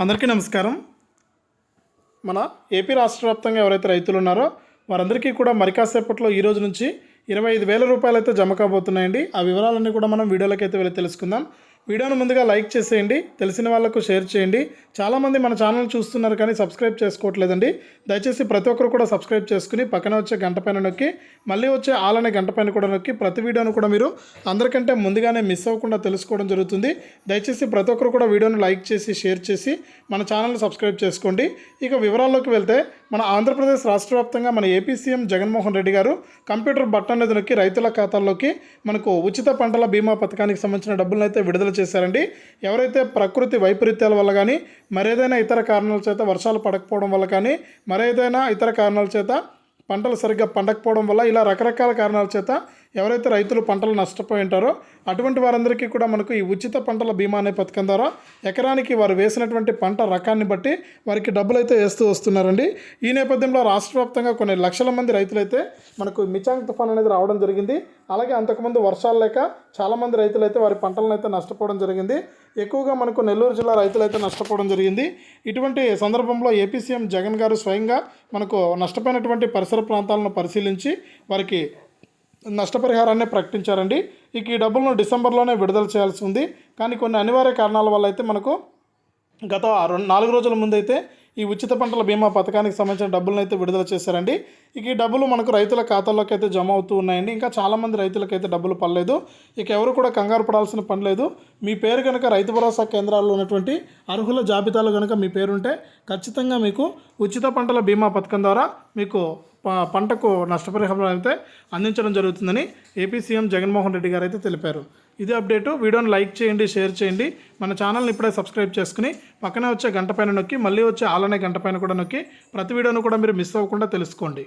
అందరికీ నమస్కారం. మన ఏపీ రాష్ట్ర వ్యాప్తంగా ఎవరైతే రైతులు ఉన్నారో వారందరికీ కూడా మరి కాసేపట్లో ఈ రోజు నుంచి ఇరవై ఐదు వేల రూపాయలు అయితే జమ కాబోతున్నాయండి. ఆ వివరాలన్నీ కూడా మనం వీడియోలోకి అయితే వెళ్ళి తెలుసుకుందాం. వీడియోను ముందుగా లైక్ చేసేయండి తెలిసిన వాళ్ళకు షేర్ చేయండి. చాలామంది మన ఛానల్ చూస్తున్నారు కానీ సబ్స్క్రైబ్ చేసుకోవట్లేదండి. దయచేసి ప్రతి ఒక్కరు కూడా సబ్స్క్రైబ్ చేసుకుని పక్కన వచ్చే గంట పైన నొక్కి మళ్ళీ వచ్చే ఆల్ అనే గంట పైన కూడా నొక్కి ప్రతి వీడియోను కూడా మీరు అందరికంటే ముందుగానే మిస్ అవ్వకుండా తెలుసుకోవడం జరుగుతుంది. దయచేసి ప్రతి ఒక్కరు కూడా వీడియోను లైక్ చేసి షేర్ చేసి మన ఛానల్ని సబ్స్క్రైబ్ చేసుకోండి. ఇక వివరాల్లోకి వెళ్తే మన ఆంధ్రప్రదేశ్ రాష్ట్ర వ్యాప్తంగా మన ఏపీ సీఎం జగన్మోహన్ రెడ్డి గారు కంప్యూటర్ బట్టన్ అనేది నొక్కి రైతుల ఖాతాల్లోకి మనకు ఉచిత పంటల బీమా పథకానికి సంబంధించిన డబ్బులను అయితే విడుదల చేశారండి. ఎవరైతే ప్రకృతి వైపరీత్యాల వల్ల కానీ మరేదైనా ఇతర కారణాల చేత వర్షాలు పడకపోవడం వల్ల కానీ మరేదైనా ఇతర కారణాల చేత పంటలు సరిగ్గా పండకపోవడం వల్ల ఇలా రకరకాల కారణాల చేత ఎవరైతే రైతులు పంటలు నష్టపోయి ఉంటారో అటువంటి వారందరికీ కూడా మనకు ఈ ఉచిత పంటల బీమా అనే పథకం ద్వారా ఎకరానికి వారు వేసినటువంటి పంట రకాన్ని బట్టి వారికి డబ్బులు అయితే వేస్తూ వస్తున్నారండి. ఈ నేపథ్యంలో రాష్ట్ర వ్యాప్తంగా కొన్ని లక్షల మంది రైతులైతే మనకు మిచాంగ్ తుఫాన్ అనేది రావడం జరిగింది. అలాగే అంతకుముందు వర్షాలు లేక చాలామంది రైతులు అయితే వారి పంటలను అయితే నష్టపోవడం జరిగింది. ఎక్కువగా మనకు నెల్లూరు జిల్లా రైతులు అయితే నష్టపోవడం జరిగింది. ఇటువంటి సందర్భంలో ఏపీ సీఎం జగన్ గారు స్వయంగా మనకు నష్టపోయినటువంటి పరిసర ప్రాంతాలను పరిశీలించి వారికి నష్టపరిహారాన్ని ప్రకటించారండి. ఇక ఈ డబ్బులను డిసెంబర్లోనే విడుదల చేయాల్సి ఉంది. కానీ కొన్ని అనివార్య కారణాల వల్ల అయితే మనకు గత రెండు నాలుగు రోజుల ముందైతే ఈ ఉచిత పంటల బీమా పథకానికి సంబంధించిన డబ్బులను అయితే విడుదల చేశారండి. ఇక ఈ డబ్బులు మనకు రైతుల ఖాతాల్లోకి అయితే జమ అవుతూ ఉన్నాయండి. ఇంకా చాలామంది రైతులకు అయితే డబ్బులు పడలేదు. ఇక ఎవరు కూడా కంగారు పడాల్సిన పని లేదు. మీ పేరు కనుక రైతు భరోసా కేంద్రాల్లో ఉన్నటువంటి అర్హుల జాబితాలో కనుక మీ పేరుంటే ఖచ్చితంగా మీకు ఉచిత పంటల బీమా పథకం ద్వారా మీకు పంటకు నష్టపరిహారం అయితే అందించడం జరుగుతుందని ఏపీ సీఎం జగన్మోహన్ రెడ్డి గారు అయితే తెలిపారు. ఇదే అప్డేటు. వీడియోని లైక్ చేయండి షేర్ చేయండి. మన ఛానల్ని ఇప్పుడే సబ్స్క్రైబ్ చేసుకుని పక్కనే వచ్చే గంట పైన నొక్కి మళ్ళీ వచ్చే అలానే గంట పైన కూడా నొక్కి ప్రతి వీడియోను కూడా మీరు మిస్ అవ్వకుండా తెలుసుకోండి.